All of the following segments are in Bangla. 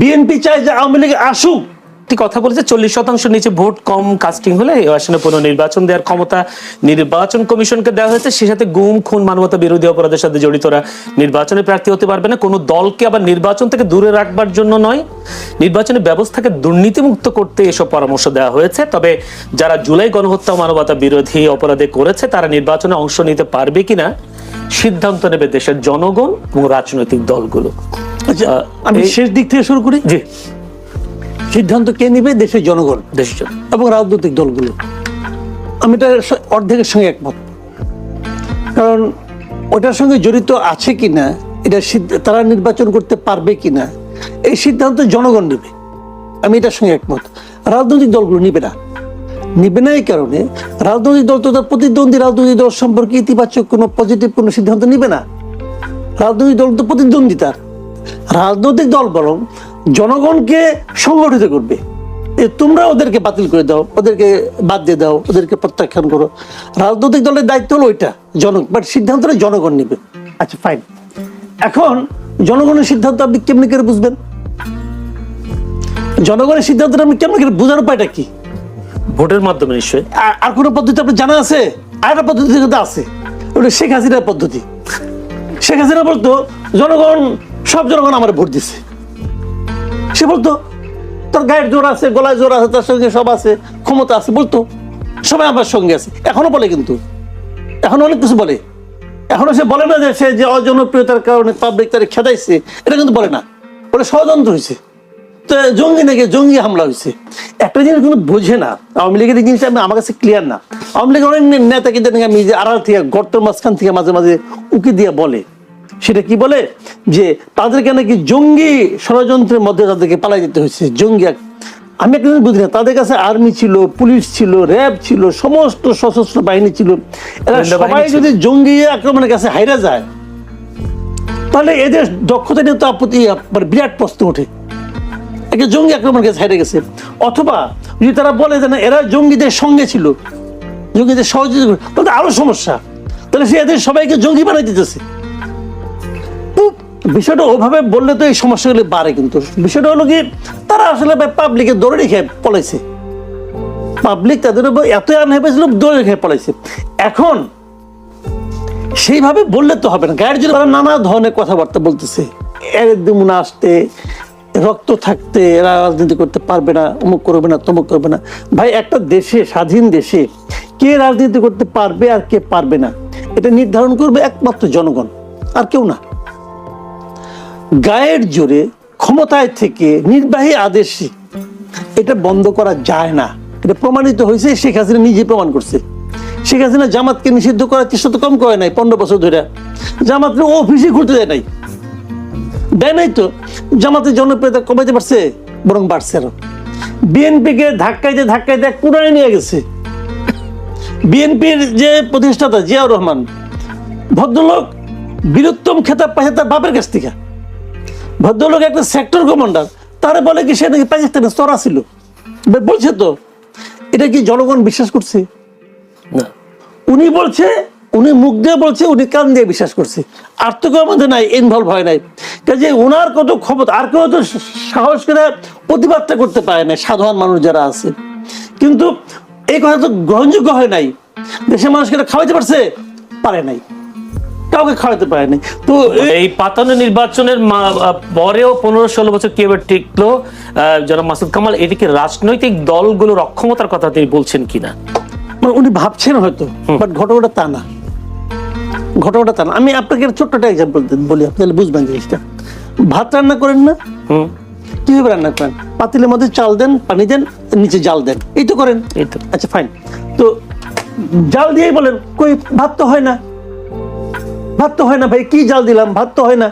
বিএনপি চায় যে আওয়ামী লীগ আসুক। একটি কথা বলেছে, চল্লিশ শতাংশ নিচে ভোট কম কাস্টিং হলে আসনে পুনর্নির্বাচন দেওয়ার ক্ষমতা নির্বাচন কমিশনকে দেওয়া হয়েছে। সে সাথে গুম, খুন, মানবতা বিরোধী অপরাধের সাথে জড়িতরা নির্বাচনে প্রার্থী হতে পারবে না। কোনো দলকে আবার নির্বাচন থেকে দূরে রাখবার জন্য নয়। নির্বাচনী ব্যবস্থাকে দুর্নীতিমুক্ত করতে এসব পরামর্শ দেওয়া হয়েছে। তবে যারা জুলাই গণহত্যা মানবতা বিরোধী অপরাধে করেছে, তারা নির্বাচনে অংশ নিতে পারবে কিনা সিদ্ধান্ত নেবে দেশের জনগণ এবং রাজনৈতিক দলগুলো। আচ্ছা আমি শেষ দিক থেকে শুরু করি? জি। সিদ্ধান্ত কে নিবে? দেশের জনগণ দেশের। এবং রাজনৈতিক দলগুলো। আমি এটা অর্ধেকের সঙ্গে একমত। কারণ ওটার সঙ্গে জড়িত আছে কি না এটা তারা নির্বাচন করতে পারবে কি না এই সিদ্ধান্ত জনগণ নেবে। আমি এটার সঙ্গে একমত। রাজনৈতিক দলগুলো নিবে না। নিবে না এই কারণে রাজনৈতিক দল তো তার প্রতিদ্বন্দ্বী রাজনৈতিক দল সম্পর্কে ইতিবাচক কোনো পজিটিভ কোনো সিদ্ধান্ত নিবে না। রাজনৈতিক দল তো প্রতিদ্বন্দ্বিতার। রাজনৈতিক দল বরং জনগণকে সংগঠিত করবে। এ তোমরা ওদেরকে বাতিল করে দাও ওদেরকে বাদ দিয়ে দাও ওদেরকে প্রত্যাখ্যান করো। রাজনৈতিক দলের দায়িত্ব হলো ওইটা জন বাট সিদ্ধান্তটা জনগণ নেবে। আচ্ছা ফাইন এখন জনগণের সিদ্ধান্ত আপনি কেমনি করে বুঝবেন? জনগণের সিদ্ধান্তটা আপনি কেমনি করে বোঝার উপায়টা কি? ভোটের মাধ্যমে নিশ্চয়ই। আর- কোনো পদ্ধতি আপনার জানা আছে? আর একটা পদ্ধতি কিন্তু আছে। ওটা শেখ হাসিনার পদ্ধতি। শেখ হাসিনা বলতো জনগণ সব জনগণ আমার ভোট দিছে। সে বলতো, তার গায়ের জোর আছে, গলায় জোর আছে, তার সঙ্গে সব আছে, ক্ষমতা আছে। বলতো, সবাই আমার সঙ্গে আছে। এখনও বলে কিন্তু। এখন অনেক কিছু বলে। এখনও সে বলে না যে সে যে অজনপ্রিয়তার কারণে পাবলিক তারে খেদাইছে, এটা কিন্তু বলে না। বলে ষড়যন্ত্র হয়েছে তো জঙ্গি নাকি জঙ্গি হামলা হয়েছে একটা জিনিস কিন্তু বোঝে না। আওয়ামী লীগের জিনিসটা আমি আমার কাছে ক্লিয়ার না। আওয়ামী লীগের অনেক নেতা কিন্তু আমি যে আড়াল থেকে, গর্তের মাঝখান থেকে মাঝে মাঝে উকি দিয়ে বলে। সেটা কি বলে? যে তাদেরকে নাকি জঙ্গি ষড়যন্ত্রের মধ্যে তাদেরকে পালাই দিতে হয়েছে। জঙ্গি আমি একটা বুঝি না তাদের কাছে আর্মি ছিল পুলিশ ছিল র্যাব ছিল সমস্ত সশস্ত্র বাহিনী ছিল। এরা সবাই যদি জঙ্গি আক্রমণের কাছে হাইরা যায় তাহলে এদের দক্ষতা নিয়ে তো আপত্তি বিরাট প্রশ্ন ওঠে। একে জঙ্গি আক্রমণ গেছে হেরে গেছে। অথবা যদি তারা বলে যে না এরা জঙ্গিদের সঙ্গে ছিল জঙ্গিদের সহযোগিতা তাহলে আরও সমস্যা। তাহলে সে এদের সবাইকে জঙ্গি বানাই দিতেছে। বিষয়টা ওভাবে বললে তো এই সমস্যাগুলি বাড়ে কিন্তু। বিষয়টা হলো কি তারা আসলে পাবলিকের দৌড়ে রেখে পলাইছে। পাবলিক তাদের উপর এত আনহেপে ছিল, দৌড়ে রেখে পলাইছে। এখন সেইভাবে বললে তো হবে না। গায়ের জন্য তারা নানা ধরনের কথাবার্তা বলতেছে। এর দিমুনা আসতে, রক্ত থাকতে, এরা রাজনীতি করতে পারবে না, অমুক করবে না, তমুক করবে না। ভাই, একটা দেশে, স্বাধীন দেশে কে রাজনীতি করতে পারবে আর কে পারবে না, এটা নির্ধারণ করবে একমাত্র জনগণ, আর কেউ না। গায়ের জোরে ক্ষমতায় থেকে নির্বাহী আদেশে এটা বন্ধ করা যায় না। এটা প্রমাণিত হয়েছে, শেখ হাসিনা নিজে প্রমাণ করছে। শেখ হাসিনা জামাতকে নিষিদ্ধ করার চেষ্টা তো কম করে নাই পনেরো বছর ধরে। জামাতকে ও অফিসে ঘুরতে দেয় নাই। দেয় নাই তো, জামাতের জনপ্রিয়তা কমাইতে পারছে, বরং বাড়ছে আরও। বিএনপিকে ধাক্কাইতে ধাক্কাইতে এক কোনায় নিয়ে গেছে। বিএনপির যে প্রতিষ্ঠাতা জিয়াউর রহমান, ভদ্রলোক বীরোত্তম খেতাব পাইছে তার বাপের কাছ থেকে। ভদ্রলোক একটা সেক্টর কমান্ডার তারা বলে কি সে নাকি পাকিস্তানের স্তরা ছিল? বলছে তো এটা কি জনগণ বিশ্বাস করছে? না। উনি বলছে উনি মুখ দিয়ে বলছে উনি কান দিয়ে বিশ্বাস করছে। আর তো কেউ আমাদের নাই ইনভলভ হয় নাই। কাজে ওনার কত ক্ষমতা আর কেউ তো সাহস করে প্রতিবাদটা করতে পারে না সাধারণ মানুষ যারা আছে। কিন্তু এই কথা তো গ্রহণযোগ্য হয় নাই। দেশের মানুষকে খাওয়াইতে পারছে? পারে নাই। কাউকে খাওয়াতে পারে নাই তো এই- পাতানো নির্বাচনের পরেও পনেরো ষোলো বছর কীভাবে টিকলো? জনাব মাসুদ কামাল এটিকে রাজনৈতিক দলগুলোর অক্ষমতার কথা তিনি বলছেন কিনা? মানে উনি ভাবছেন হয়তো বাট ঘটনাটা তা না। ঘটনাটা তা না। আমি আপনাকে ছোট্ট একটা এক্সাম্পল বলি আপনি তাহলে বুঝবেন জিনিসটা। ভাত রান্না করেন না? কীভাবে রান্না করেন? পাতিলের মধ্যে চাল দেন পানি দেন নিচে জাল দেন। এই তো করেন? এই তো। আচ্ছা ফাইন তো জাল দিয়েই বলেন কই ভাত তো হয় না। ভাত তো হয় না ভাই, কি জাল দিলাম? ভাত তো হয় না।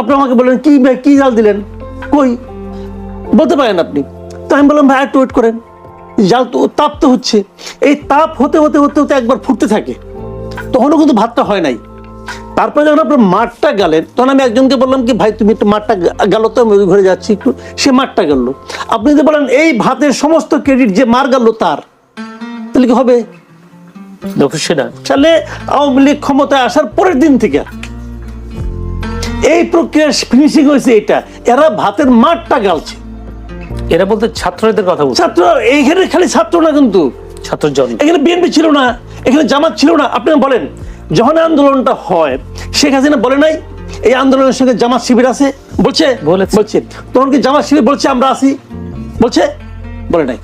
আপনি আমাকে বললেন, কি ভাই, কি জাল দিলেন? কই? বলতে পারেন আপনি। তো আমি বললাম, ভাই, একটু ওয়েট করেন। জাল তো, তাপ তো হচ্ছে। এই তাপ হতে হতে হতে হতে একবার ফুটতে থাকে। তখনও কিন্তু ভাতটা হয় নাই। তারপরে যখন আপনার মাঠটা গেলেন, তখন আমি একজনকে বললাম কি, ভাই, তুমি একটু মাঠটা গেল তো, আমি ঘরে যাচ্ছি একটু। সে মাঠটা গেল আপনি যদি বলেন, এই ভাতের সমস্ত ক্রেডিট যে মার গেল তার, তাহলে কি হবে? অবশ্যই না তাহলে আওয়ামী লীগ ক্ষমতায় আসার পরের দিন থেকে। এই প্রক্রিয়া ফিনিশিং হয়েছে এটা। এরা ভাতের মাঠটা গালছে। এরা বলতে ছাত্রদের কথা বলছে। ছাত্র এইখানে খালি ছাত্র না কিন্তু। ছাত্র জন এখানে বিএনপি ছিল না এখানে জামাত ছিল না। আপনি বলেন যখন আন্দোলনটা হয় শেখ হাসিনা বলে নাই এই আন্দোলনের সঙ্গে জামাত শিবির আছে? বলছে? বলছে। তখন কি জামাত শিবির বলছে আমরা আছি? বলছে? বলে নাই।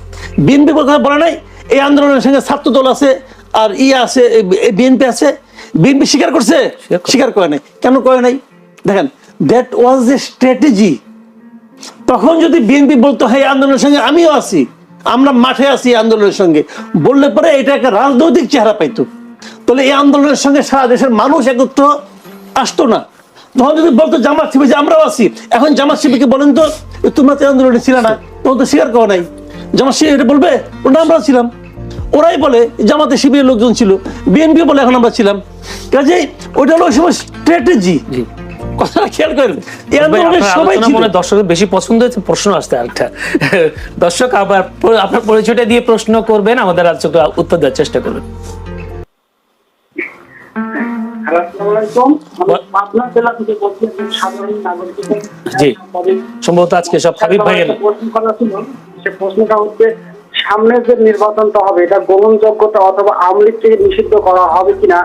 বিএনপি কথা বলে নাই এই আন্দোলনের সঙ্গে ছাত্র দল আছে আর ই আছে বিএনপি আছে বিএনপি স্বীকার করছে? স্বীকার করে। নাই। কেন করে নাই? দেখেন দ্যাট ওয়াজ এ স্ট্র্যাটেজি তখন যদি বিএনপি বলতো হ্যাঁ আন্দোলনের সঙ্গে আমিও আছি আমরা মাঠে আছি আন্দোলনের সঙ্গে। বললে পরে এটা একটা রাজনৈতিক চেহারা পাইতো। তাহলে এই আন্দোলনের সঙ্গে সারা দেশের মানুষ একত্র আসতো না। তখন যদি বলতো জামাত শিবির যে আমরাও আছি। এখন জামাত শিবিরকে বলেন তো তোমরা তো আন্দোলনে ছিল না তখন তো স্বীকার করো নাই। জামাত শিবির এটা বলবে ওটা আমরাও ছিলাম। ওরাই বলে জামাতে শিবিরের লোকজন ছিল। বিএনপি বলে এখন আমরা ছিলাম। কাজেই ওটা হলো ওই সময় স্ট্র্যাটেজি কথাটা খেয়াল করেন এই ভাই, সবাই ছিল। মনে দর্শকের বেশি পছন্দ হয়েছে প্রশ্ন আসতে আরেকটা। দর্শক আবার আপনার পরিচয়টা দিয়ে প্রশ্ন করবেন আমাদের আলোচক উত্তর দেওয়ার চেষ্টা করবেন। জি। সম্ভবত আজকে সব হাবিব ভাইয়ের প্রশ্নটা হচ্ছে সামনে যে নির্বাচনটা হবে, এটা গ্রহণযোগ্যতা অথবা আওয়ামী থেকে নিষিদ্ধ করা হবে কিনা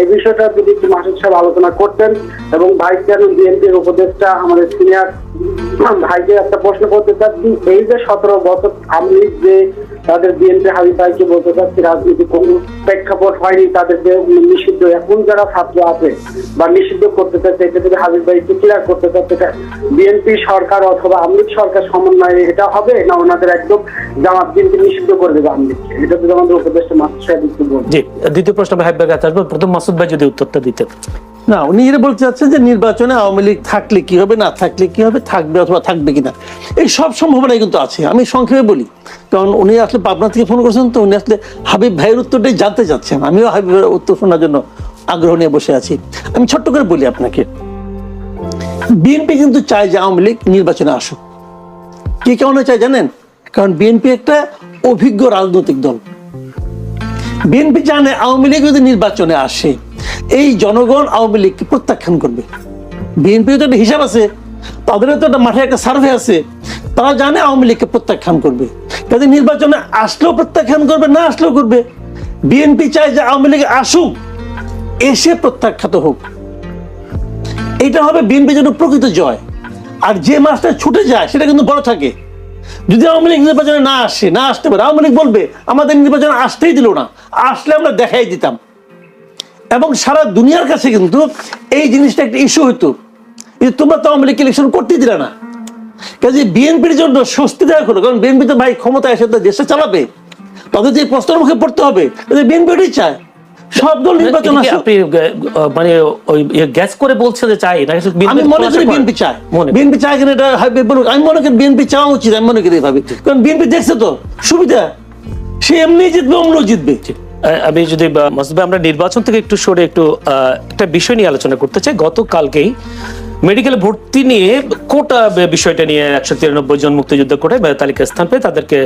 এই বিষয়টা যদি একটু মাসুদ সাহেব আলোচনা করতেন এবং ভাইস চেয়ারম্যান বিএনপির উপদেষ্টা, আমাদের সিনিয়র ভাইকে একটা প্রশ্ন করতে চাচ্ছি, এই যে সতেরো বছর আওয়ামী যে তাদের বিএনপি হাবিব ভাইকে বলতে চাচ্ছি, রাজনীতি কোনো প্রেক্ষাপট হয়নি তাদের নিষিদ্ধ। এখন যারা ছাত্র আছে বা নিষিদ্ধ করতে চাচ্ছে এটা যদি হাবিব ভাই ক্লিয়ার করতে চাচ্ছে বিএনপি সরকার অথবা আওয়ামী লীগ সরকার সমন্বয়ে এটা হবে না ওনাদের একদম জামাত বিএনপি নিষিদ্ধ করে দেবে আওয়ামী লীগকে এটা যদি আমাদের উপদেষ্টা মাসুদ সাহেব একটু বলবেন জি, দ্বিতীয় প্রশ্ন ভাই হাবিব ভাইয়ের কাছে আসব। প্রথম মাসুদ ভাই যদি উত্তরটা দিতেন। না, উনি এটা বলতে চাচ্ছেন যে নির্বাচনে আওয়ামী লীগ থাকলে কি হবে, না থাকলে কি হবে, থাকবে অথবা থাকবে কিনা। এই সব সম্ভাবনাই কিন্তু আছে, আমি সংক্ষেপে বলি। কারণ উনি আসলে পাবনা থেকে ফোন করেছেন, তো উনি আসলে হাবিব ভাইয়ের উত্তরটাই জানতে চাচ্ছেন। আমিও হাবিবের উত্তর শোনার জন্য আগ্রহ নিয়ে বসে আছি। আমি ছোট্ট করে বলি আপনাকে, বিএনপি কিন্তু চায় যে আওয়ামী লীগ নির্বাচনে আসুক। কি কারণে চায় জানেন? কারণ বিএনপি একটা অভিজ্ঞ রাজনৈতিক দল। বিএনপি জানে আওয়ামী লীগ যদি নির্বাচনে আসে এই জনগণ আওয়ামী লীগকে প্রত্যাখ্যান করবে। বিএনপি তো একটা হিসাব আছে, তাদেরও তো একটা মাঠে একটা সার্ভে আছে। তারা জানে আওয়ামী লীগকে প্রত্যাখ্যান করবে। কাজে নির্বাচনে আসলেও প্রত্যাখ্যান করবে, না আসলেও করবে? বিএনপি চায় যে আওয়ামী লীগ আসুক, এসে প্রত্যাখ্যাত হোক। এটা হবে বিএনপির জন্য প্রকৃত জয়। আর যে মাসটা ছুটে যায়, সেটা কিন্তু বড় থাকে। যদি আওয়ামী লীগ নির্বাচনে না আসে, না আসতে পারে, আওয়ামী লীগ বলবে, আমাদের নির্বাচনে আসতেই দিল না। আসলে আমরা দেখাই দিতাম। এবং সারা দুনিয়ার কাছে কিন্তু এই জিনিসটা একটা ইস্যু হইতো। যে তোমরা তো আওয়ামী লীগ ইলেকশন করতেই দিলে না। কাজে বিএনপির জন্য স্বস্তিদায়ক হলো কারণ বিএনপি তো ভাই ক্ষমতা এসে তো দেশে চালাবে। তাদের যে প্রশ্নের মুখে পড়তে হবে বিএনপি ওটাই চায়। সব দল নির্বাচন এটা আপনি মানে ওই গ্যাস করে বলছে যে চাই না আমি মনে করি বিএনপি চায়। বিএনপি চায় কিনা এটা আমি মনে করি বিএনপি চাওয়া উচিত আমি মনে করি এভাবে। কারণ বিএনপি দেখছে তো সুবিধা। সে এমনি জিতবে অমনও জিতবে। আমি যদি আমরা নির্বাচন থেকে একটু সরে একটু একটা বিষয় নিয়ে আলোচনা করতে চাই। গতকালকেই মেডিকেল ভর্তি নিয়ে কোটা বিষয়টা নিয়ে একশো তিরানব্বই জন মুক্তিযুদ্ধ করে তালিকা স্থান পেয়ে তাদেরকে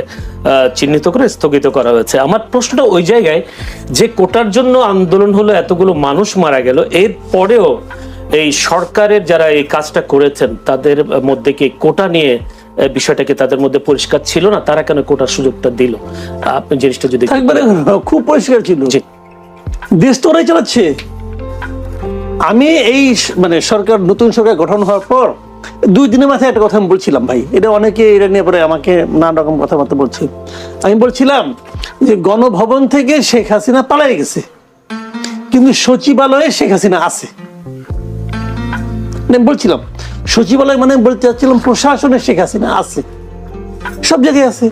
চিহ্নিত করে স্থগিত করা হয়েছে। আমার প্রশ্নটা ওই জায়গায় যে কোটার জন্য আন্দোলন হলো, এতগুলো মানুষ মারা গেল, এর পরেও এই সরকারের যারা এই কাজটা করেছেন, তাদের মধ্যে কি কোটা নিয়ে আহ, বিষয়টা কি তাদের মধ্যে পরিষ্কার ছিল না তারা কেন কোটার সুযোগটা দিল? আপনি জিনিসটা যদি খুব পরিষ্কার ছিল। দেশ তো ওরাই চালাচ্ছে। আমি এই মানে সরকার নতুন সরকার গঠন হওয়ার পর দুই দিনের মাথায় একটা কথা আমি বলছিলাম ভাই। এটা অনেকে এটা নিয়ে পরে আমাকে নানা রকম কথাবার্তা বলছে। আমি বলছিলাম যে গণভবন থেকে শেখ হাসিনা পালাই গেছে কিন্তু সচিবালয়ে শেখ হাসিনা আছে। বলছিলাম সচিবালয় মানে বলতে চাচ্ছিলাম প্রশাসনে শেখ হাসিনা আছে। সব জায়গায় আছে।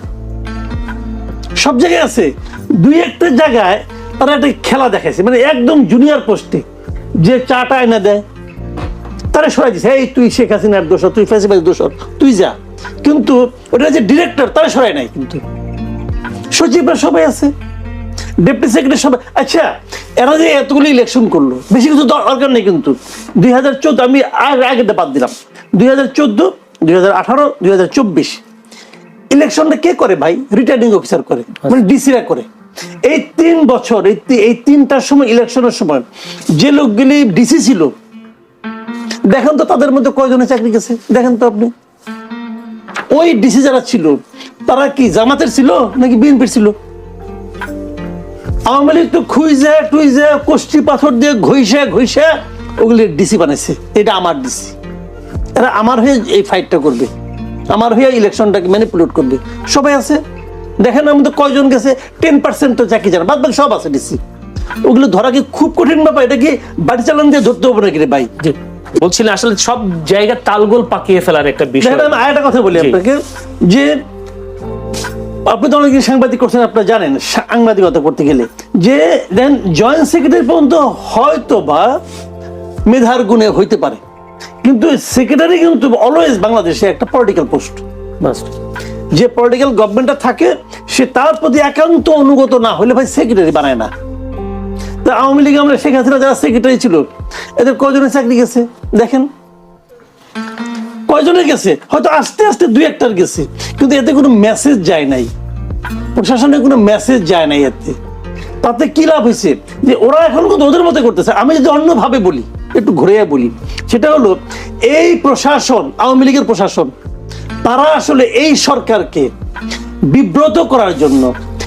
সব জায়গায় আছে। দুই একটা জায়গায় তারা একটা খেলা দেখাইছে মানে একদম জুনিয়র পোস্টে যে চাটা এনে দেয়, তারা সরাই দিছে, এই তুই শেখ হাসিনার দোষর তুই ফেসিবাজ দোষর তুই যা। কিন্তু ওটা যে ডিরেক্টর তারা সরাই নাই কিন্তু। সচিবরা সবাই আছে। ডেপুটি সেক্রেটারি সবাই আচ্ছা এরা যে এতগুলো ইলেকশন করল বেশি কিছু দরকার নেই কিন্তু। দুই হাজার চোদ্দ আমি আর আগেটা বাদ দিলাম। দুই হাজার চোদ্দ দুই হাজার আঠারো দুই হাজার চব্বিশ। ইলেকশনটা কে করে ভাই? রিটার্নিং অফিসার করে মানে ডিসিরা করে। এই তিন বছর এই এই তিনটার সময় ইলেকশনের সময় যে লোকগুলি ডিসি ছিল দেখেন তো তাদের মধ্যে কয়জনের চাকরি গেছে? দেখেন তো আপনি। ওই ডিসি যারা ছিল তারা কি জামাতের ছিল নাকি বিএনপির ছিল? আওয়ামী লীগ তো খুইজে টুইজে কষ্টি পাথর দিয়ে ঘইসে ঘইসে ওগুলি ডিসি বানাইছে। এটা আমার ডিসি এরা আমার হয়ে এই ফাইটটা করবে। আমার হয়ে ইলেকশনটাকে ম্যানিপুলেট করবে। সবাই আছে? দেখেন আমাদের কয়জন গেছে? টেন পার্সেন্ট তো চাকরি জানা। বাদ বাকি সব আছে ডিসি ওগুলো ধরা কি খুব কঠিন ব্যাপার? এটা কি বাড়ি চালান দিয়ে ধরতে হবে নাকি রে ভাই? বলছিলেন আসলে সব জায়গায় তালগোল পাকিয়ে ফেলার একটা বিষয়। আমি আরেকটা কথা বলি আপনাকে। যে আপনি তো অনেকদিন সাংবাদিক করছেন আপনারা জানেন সাংবাদিকতা করতে গেলে। যে দেন জয়েন্ট সেক্রেটারি পর্যন্ত হয়তো বা মেধার গুণে হইতে পারে। কিন্তু সেক্রেটারি কিন্তু অলওয়েজ বাংলাদেশে একটা পলিটিক্যাল পোস্ট যে পলিটিক্যাল গভর্নমেন্টটা থাকে সে তার প্রতি একান্ত অনুগত না হলে ভাই সেক্রেটারি বানায় না। তা আওয়ামী লীগ আমরা শেখ হাসিনা যারা সেক্রেটারি ছিল এদের কজনের চাকরি গেছে? দেখেন। কয়জনের গেছে, হয়তো আস্তে আস্তে দুই একটার গেছে, কিন্তু এতে কোনো মেসেজ যায় নাই। প্রশাসনের কোনো মেসেজ যায় নাই এতে। তাতে কি লাভ হয়েছে? যে ওরা এখন কিন্তু ওদের মতো করতেছে। আমি যদি অন্যভাবে বলি, একটু ঘুরে বলি, সেটা হলো, এই প্রশাসন, আওয়ামী লীগের প্রশাসন, তারা আসলে এই সরকারকে বিব্রত করার জন্য